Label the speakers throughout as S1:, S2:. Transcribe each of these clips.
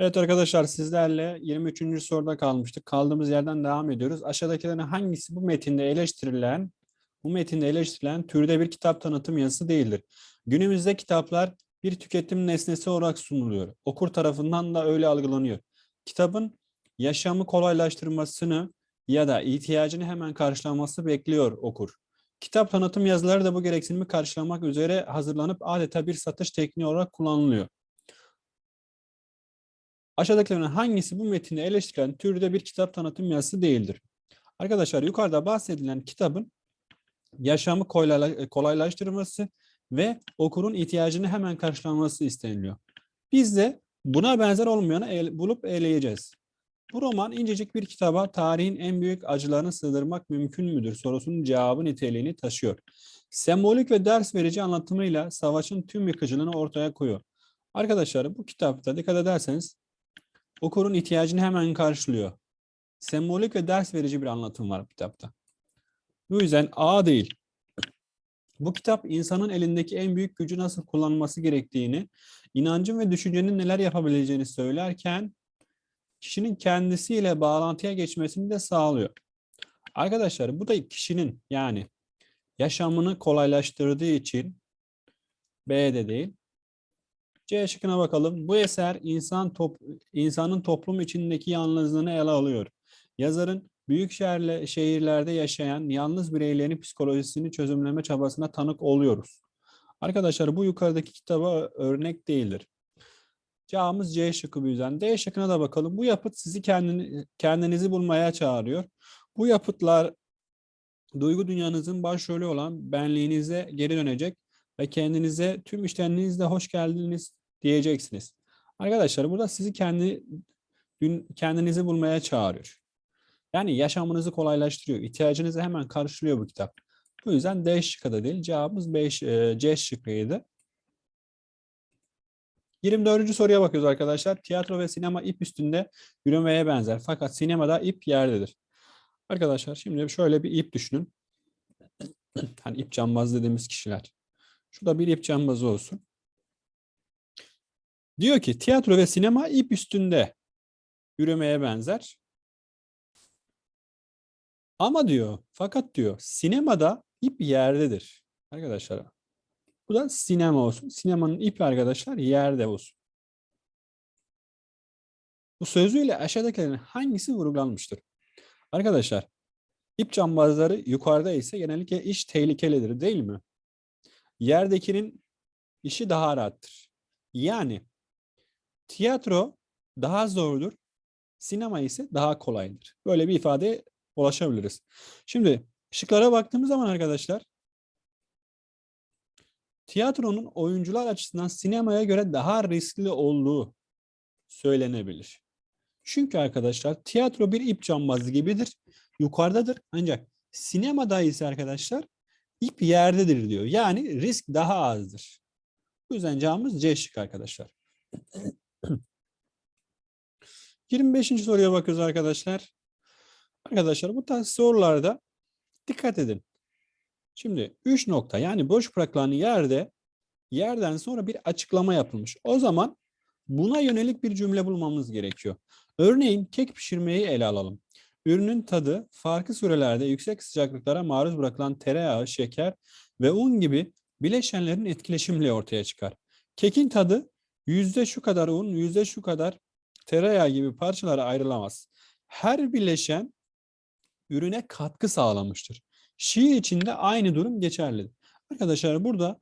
S1: Evet arkadaşlar sizlerle 23. soruda kalmıştık. Kaldığımız yerden devam ediyoruz. Aşağıdakilerin hangisi bu metinde eleştirilen bu metinde eleştirilen türde bir kitap tanıtım yazısı değildir? Günümüzde kitaplar bir tüketim nesnesi olarak sunuluyor. Okur tarafından da öyle algılanıyor. Kitabın yaşamı kolaylaştırmasını ya da ihtiyacını hemen karşılaması bekliyor okur. Kitap tanıtım yazıları da bu gereksinimi karşılamak üzere hazırlanıp adeta bir satış tekniği olarak kullanılıyor. Aşağıdakilerin hangisi bu metinde eleştirilen türde bir kitap tanıtım yazısı değildir? Arkadaşlar yukarıda bahsedilen kitabın yaşamı kolayla- kolaylaştırması ve okurun ihtiyacını hemen karşılaması isteniliyor. Biz de buna benzer olmayanı bulup eleyeceğiz. Bu roman incecik bir kitaba tarihin en büyük acılarını sığdırmak mümkün müdür sorusunun cevabı niteliğini taşıyor. Sembolik ve ders verici anlatımıyla savaşın tüm yıkıcılığını ortaya koyuyor. Arkadaşlar bu kitapta dikkat ederseniz okurun ihtiyacını hemen karşılıyor. Sembolik ve ders verici bir anlatım var kitapta. Bu yüzden A değil. Bu kitap insanın elindeki en büyük gücü nasıl kullanılması gerektiğini, inancın ve düşüncenin neler yapabileceğini söylerken kişinin kendisiyle bağlantıya geçmesini de sağlıyor. Arkadaşlar bu da kişinin yani yaşamını kolaylaştırdığı için B de değil. C şıkkına bakalım. Bu eser insan top, insanın toplum içindeki yalnızlığını ele alıyor. Yazarın büyük şehirle, şehirlerde yaşayan yalnız bireylerin psikolojisini çözümleme çabasına tanık oluyoruz. Arkadaşlar bu yukarıdaki kitaba örnek değildir. Cevabımız C şıkkı bu yüzden. D şıkkına da bakalım. Bu yapıt sizi kendini, kendinizi bulmaya çağırıyor. Bu yapıtlar duygu dünyanızın başrolü olan benliğinize geri dönecek ve kendinize tüm işlerinizle hoş geldiniz diyeceksiniz. Arkadaşlar burada sizi kendi kendinizi bulmaya çağırıyor. Yani yaşamınızı kolaylaştırıyor. İhtiyacınızı hemen karşılıyor bu kitap. Bu yüzden D şıkkı da değil. Cevabımız B, ş- e, C şıkkıydı. 24. soruya bakıyoruz arkadaşlar. Tiyatro ve sinema ip üstünde yürümeye benzer. Fakat sinemada ip yerdedir. Arkadaşlar şimdi şöyle bir ip düşünün. Hani ip cambaz dediğimiz kişiler. Şurada bir ip cambazı olsun. Diyor ki tiyatro ve sinema ip üstünde yürümeye benzer. Ama diyor fakat diyor sinemada ip yerdedir. Arkadaşlar bu da sinema olsun. Sinemanın ipi arkadaşlar yerde olsun. Bu sözüyle aşağıdakilerin hangisi vurgulanmıştır? Arkadaşlar ip cambazları yukarıda ise genellikle iş tehlikelidir değil mi? Yerdekinin işi daha rahattır. Yani tiyatro daha zordur, sinema ise daha kolaydır. Böyle bir ifadeye ulaşabiliriz. Şimdi şıklara baktığımız zaman arkadaşlar tiyatronun oyuncular açısından sinemaya göre daha riskli olduğu söylenebilir. Çünkü arkadaşlar tiyatro bir ip cambazı gibidir. Yukarıdadır. Ancak sinemada ise arkadaşlar ip yerdedir diyor. Yani risk daha azdır. Bu yüzden cevabımız C şık arkadaşlar. 25. soruya bakıyoruz arkadaşlar. Arkadaşlar bu tarz sorularda dikkat edin. Şimdi 3 nokta yani boş bırakılan yerde yerden sonra bir açıklama yapılmış. O zaman buna yönelik bir cümle bulmamız gerekiyor. Örneğin kek pişirmeyi ele alalım. Ürünün tadı farklı sürelerde yüksek sıcaklıklara maruz bırakılan tereyağı, şeker ve un gibi bileşenlerin etkileşimiyle ortaya çıkar. Kekin tadı yüzde şu kadar un, yüzde şu kadar tereyağı gibi parçalara ayrılamaz. Her bileşen ürüne katkı sağlamıştır. Şiir içinde aynı durum geçerlidir. Arkadaşlar burada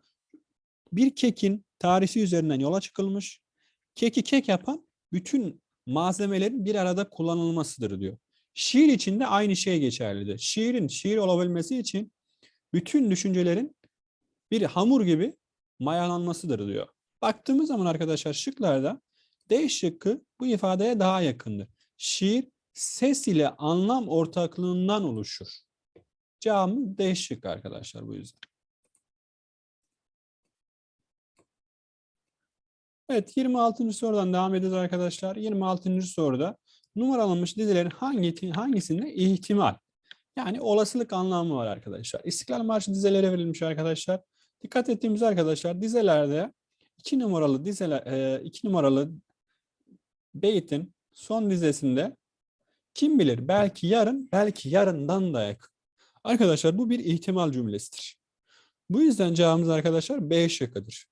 S1: bir kekin tarihi üzerinden yola çıkılmış. Keki kek yapan bütün malzemelerin bir arada kullanılmasıdır diyor. Şiir için de aynı şey geçerlidir. Şiirin şiir olabilmesi için bütün düşüncelerin bir hamur gibi mayalanmasıdır diyor. Baktığımız zaman arkadaşlar şıklarda D şıkkı bu ifadeye daha yakındır. Şiir ses ile anlam ortaklığından oluşur. Cevabımız D şıkkı arkadaşlar bu yüzden. Evet 26. sorudan devam ediyoruz arkadaşlar. 26. soruda numaralanmış dizilerin hangi, hangisinde ihtimal yani olasılık anlamı var arkadaşlar. İstiklal Marşı dizelere verilmiş arkadaşlar. Dikkat ettiğimiz arkadaşlar dizelerde iki numaralı dizeler, e, iki numaralı beytin son dizesinde kim bilir belki yarın belki yarından da yakın. Arkadaşlar bu bir ihtimal cümlesidir. Bu yüzden cevabımız arkadaşlar B şıkkıdır.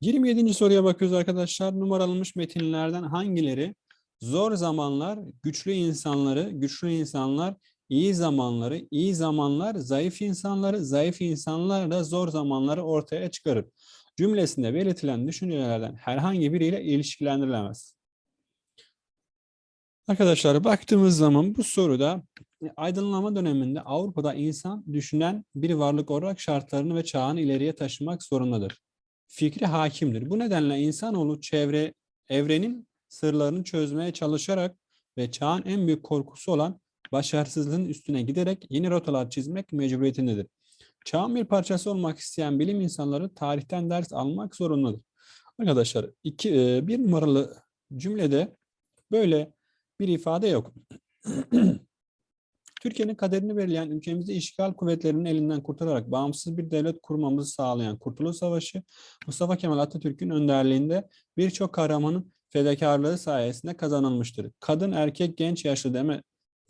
S1: Yirmi yedinci soruya bakıyoruz arkadaşlar. Numaralanmış metinlerden hangileri zor zamanlar, güçlü insanları, güçlü insanlar, iyi zamanları, iyi zamanlar, zayıf insanları, zayıf insanlar da zor zamanları ortaya çıkarır. Cümlesinde belirtilen düşüncelerden herhangi biriyle ilişkilendirilemez. Arkadaşlar baktığımız zaman bu soruda e, aydınlanma döneminde Avrupa'da insan düşünen bir varlık olarak şartlarını ve çağını ileriye taşımak zorundadır. Fikri hakimdir. Bu nedenle insanoğlu çevre, evrenin sırlarını çözmeye çalışarak ve çağın en büyük korkusu olan başarısızlığın üstüne giderek yeni rotalar çizmek mecburiyetindedir. Çağın bir parçası olmak isteyen bilim insanları tarihten ders almak zorundadır. Arkadaşlar iki, e, bir numaralı cümlede böyle bir ifade yok. Türkiye'nin kaderini belirleyen ülkemizi işgal kuvvetlerinin elinden kurtararak bağımsız bir devlet kurmamızı sağlayan Kurtuluş Savaşı, Mustafa Kemal Atatürk'ün önderliğinde birçok kahramanın fedakarlığı sayesinde kazanılmıştır. Kadın, erkek, genç, yaşlı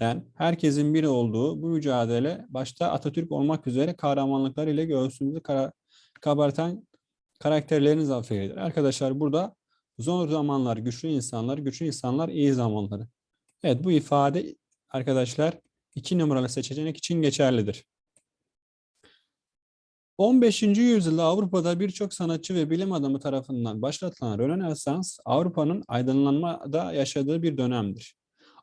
S1: demeden herkesin biri olduğu bu mücadele başta Atatürk olmak üzere kahramanlıklar ile göğsümüzü kara, kabartan karakterlerin zaferidir. Arkadaşlar burada zor zamanlar güçlü insanlar, güçlü insanlar iyi zamanları. Evet bu ifade arkadaşlar iki numaralı seçenek için geçerlidir. 15. yüzyılda Avrupa'da birçok sanatçı ve bilim adamı tarafından başlatılan Rönesans, Avrupa'nın aydınlanmada yaşadığı bir dönemdir.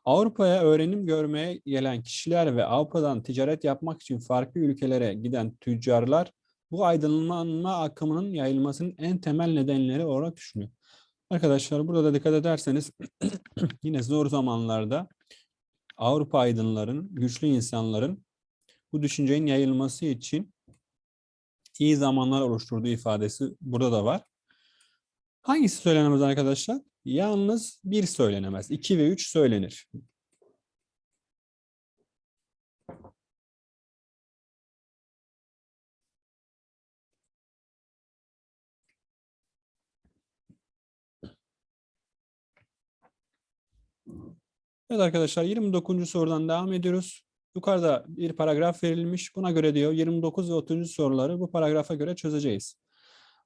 S1: Avrupa'ya öğrenim görmeye gelen kişiler ve Avrupa'dan ticaret yapmak için farklı ülkelere giden tüccarlar bu aydınlanma akımının yayılmasının en temel nedenleri olarak düşünüyor. Arkadaşlar burada da dikkat ederseniz yine zor zamanlarda Avrupa aydınların, güçlü insanların bu düşüncenin yayılması için iyi zamanlar oluşturduğu ifadesi burada da var. Hangisi söylenemez arkadaşlar? Yalnız bir söylenemez. 2 ve 3 söylenir. Evet arkadaşlar 29. sorudan devam ediyoruz. Yukarıda bir paragraf verilmiş. Buna göre diyor 29 ve 30. soruları bu paragrafa göre çözeceğiz.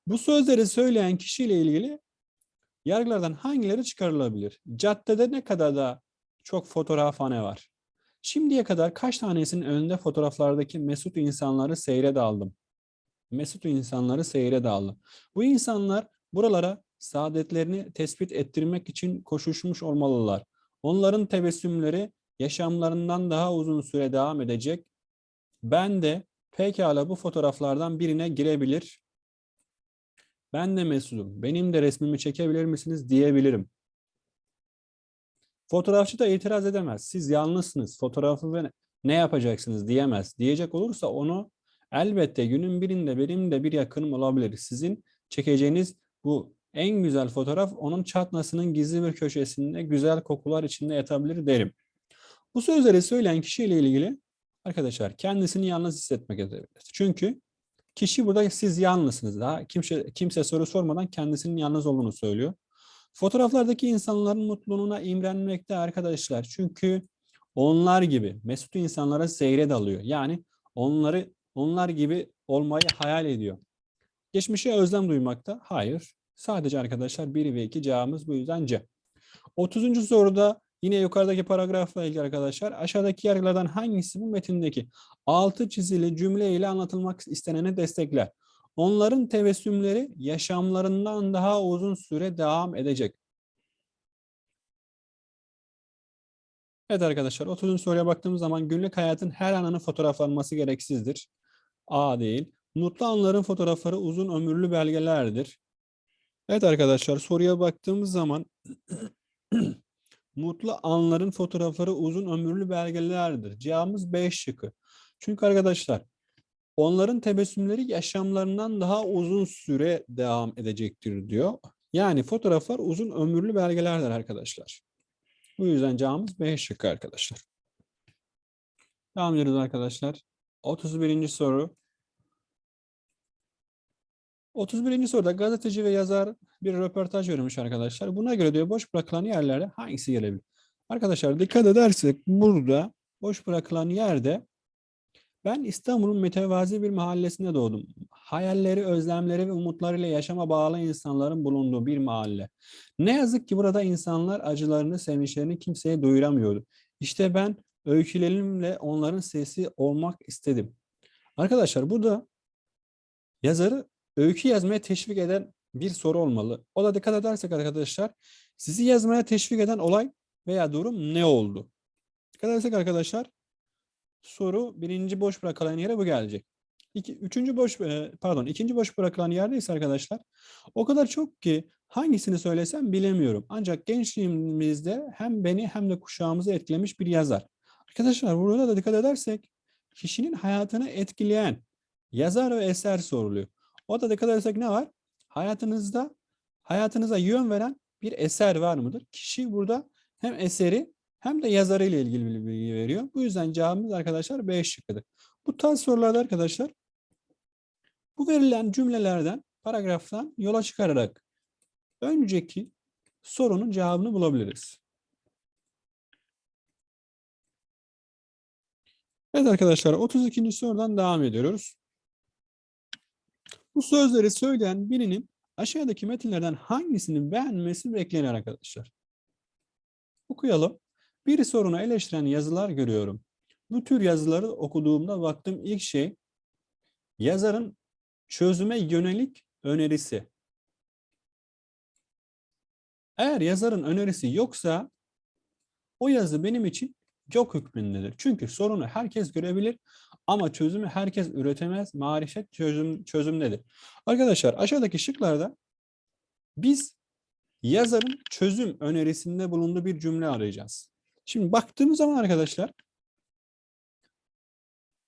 S1: Bu sözleri söyleyen kişiyle ilgili yargılardan hangileri çıkarılabilir? Caddede ne kadar da çok fotoğrafhane var? Şimdiye kadar kaç tanesinin önünde fotoğraflardaki mesut insanları seyre daldım? Mesut insanları seyre daldım. Bu insanlar buralara saadetlerini tespit ettirmek için koşuşmuş olmalılar. Onların tebessümleri yaşamlarından daha uzun süre devam edecek. Ben de pekala bu fotoğraflardan birine girebilir. Ben de mesudum. Benim de resmimi çekebilir misiniz diyebilirim. Fotoğrafçı da itiraz edemez. Siz yalnızsınız. Fotoğrafı ve ne yapacaksınız diyemez. Diyecek olursa onu elbette günün birinde benim de bir yakınım olabilir. Sizin çekeceğiniz bu en güzel fotoğraf onun çatlasının gizli bir köşesinde güzel kokular içinde yatabilir derim. Bu sözleri söyleyen kişiyle ilgili arkadaşlar kendisini yalnız hissetmek edebilir. Çünkü kişi burada siz yalnızsınız. Daha kimse, kimse soru sormadan kendisinin yalnız olduğunu söylüyor. Fotoğraflardaki insanların mutluluğuna imrenmekte arkadaşlar. Çünkü onlar gibi mesut insanlara seyre dalıyor. Yani onları onlar gibi olmayı hayal ediyor. Geçmişe özlem duymakta? Hayır. Sadece arkadaşlar 1 ve 2 cevabımız bu yüzden C. 30. soruda yine yukarıdaki paragrafla ilgili arkadaşlar aşağıdaki yargılardan hangisi bu metindeki altı çizili cümle ile anlatılmak isteneni destekler? Onların tebessümleri yaşamlarından daha uzun süre devam edecek. Evet arkadaşlar 30. soruya baktığımız zaman günlük hayatın her anının fotoğraflanması gereksizdir. A değil. Mutlu anların fotoğrafları uzun ömürlü belgelerdir. Evet arkadaşlar soruya baktığımız zaman mutlu anların fotoğrafları uzun ömürlü belgelerdir. Cevabımız B şıkkı. Çünkü arkadaşlar onların tebessümleri yaşamlarından daha uzun süre devam edecektir diyor. Yani fotoğraflar uzun ömürlü belgelerdir arkadaşlar. Bu yüzden cevabımız B şıkkı arkadaşlar. Devam ediyoruz arkadaşlar. 31. soru. 31. soruda gazeteci ve yazar bir röportaj vermiş arkadaşlar. Buna göre diyor boş bırakılan yerlere hangisi gelebilir? Arkadaşlar dikkat edersek burada boş bırakılan yerde ben İstanbul'un mütevazi bir mahallesinde doğdum. Hayalleri, özlemleri ve umutlarıyla yaşama bağlı insanların bulunduğu bir mahalle. Ne yazık ki burada insanlar acılarını, sevinçlerini kimseye duyuramıyordu. İşte ben öykülerimle onların sesi olmak istedim. Arkadaşlar burada yazarı öykü yazmaya teşvik eden bir soru olmalı. O da dikkat edersek arkadaşlar sizi yazmaya teşvik eden olay veya durum ne oldu? Dikkat edersek arkadaşlar soru birinci boş bırakılan yere bu gelecek. İki, üçüncü boş e, pardon ikinci boş bırakılan yerde ise arkadaşlar o kadar çok ki hangisini söylesem bilemiyorum. Ancak gençliğimizde hem beni hem de kuşağımızı etkilemiş bir yazar. Arkadaşlar burada da dikkat edersek kişinin hayatını etkileyen yazar ve eser soruluyor. O da dikkat edersek ne var? Hayatınızda hayatınıza yön veren bir eser var mıdır? Kişi burada hem eseri hem de yazarı ile ilgili bir bilgi veriyor. Bu yüzden cevabımız arkadaşlar B şıkkıdır. Bu tarz sorularda arkadaşlar bu verilen cümlelerden, paragraftan yola çıkararak önceki sorunun cevabını bulabiliriz. Evet arkadaşlar 32. sorudan devam ediyoruz. Bu sözleri söyleyen birinin aşağıdaki metinlerden hangisini beğenmesi beklenir arkadaşlar. Okuyalım. Bir sorunu eleştiren yazılar görüyorum. Bu tür yazıları okuduğumda baktığım ilk şey yazarın çözüme yönelik önerisi. Eğer yazarın önerisi yoksa o yazı benim için yok hükmündedir. Çünkü sorunu herkes görebilir ama çözümü herkes üretemez. Marifet çözüm çözümdedir. Arkadaşlar aşağıdaki şıklarda biz yazarın çözüm önerisinde bulunduğu bir cümle arayacağız. Şimdi baktığımız zaman arkadaşlar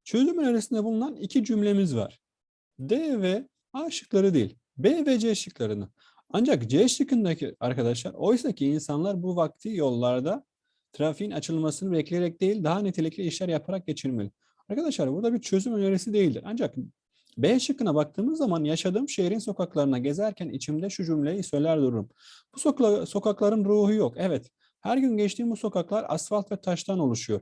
S1: çözüm önerisinde bulunan iki cümlemiz var. D ve A şıkları değil. B ve C şıklarını. Ancak C şıkkındaki arkadaşlar oysa ki insanlar bu vakti yollarda trafiğin açılmasını bekleyerek değil daha nitelikli işler yaparak geçirmeli. Arkadaşlar burada bir çözüm önerisi değildir. Ancak B şıkkına baktığımız zaman yaşadığım şehrin sokaklarına gezerken içimde şu cümleyi söyler dururum. Bu soka sokakların ruhu yok. Evet, her gün geçtiğim bu sokaklar asfalt ve taştan oluşuyor.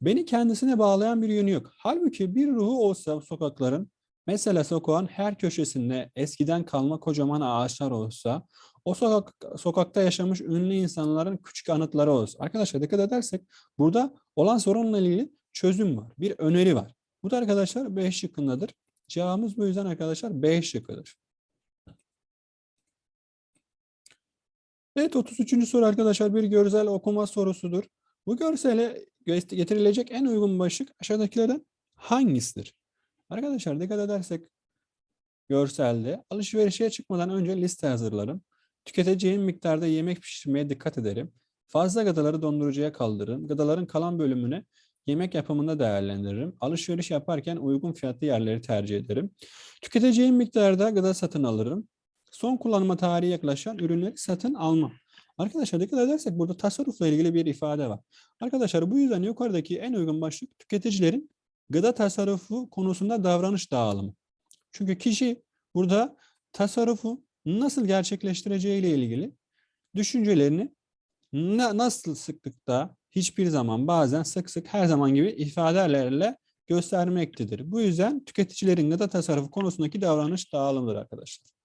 S1: Beni kendisine bağlayan bir yönü yok. Halbuki bir ruhu olsa sokakların, mesela sokağın her köşesinde eskiden kalma kocaman ağaçlar olsa, o sokak, sokakta yaşamış ünlü insanların küçük anıtları olsa. Arkadaşlar dikkat edersek burada olan sorunla ilgili çözüm var, bir öneri var. Bu da arkadaşlar B şıkkındadır. Cevabımız bu yüzden arkadaşlar B şıkkıdır. Evet 33. soru arkadaşlar bir görsel okuma sorusudur. Bu görsele getirilecek en uygun başlık aşağıdakilerden hangisidir? Arkadaşlar dikkat edersek görselde alışverişe çıkmadan önce liste hazırlarım. Tüketeceğim miktarda yemek pişirmeye dikkat ederim. Fazla gıdaları dondurucuya kaldırırım. Gıdaların kalan bölümüne yemek yapımında değerlendiririm. Alışveriş yaparken uygun fiyatlı yerleri tercih ederim. Tüketeceğim miktarda gıda satın alırım. Son kullanma tarihi yaklaşan ürünleri satın almam. Arkadaşlar dikkat edersek burada tasarrufla ilgili bir ifade var. Arkadaşlar bu yüzden yukarıdaki en uygun başlık tüketicilerin gıda tasarrufu konusunda davranış dağılımı. Çünkü kişi burada tasarrufu nasıl gerçekleştireceği ile ilgili düşüncelerini nasıl sıklıkta hiçbir zaman bazen sık sık her zaman gibi ifadelerle göstermektedir. Bu yüzden tüketicilerin gıda tasarrufu konusundaki davranış dağılımıdır arkadaşlar.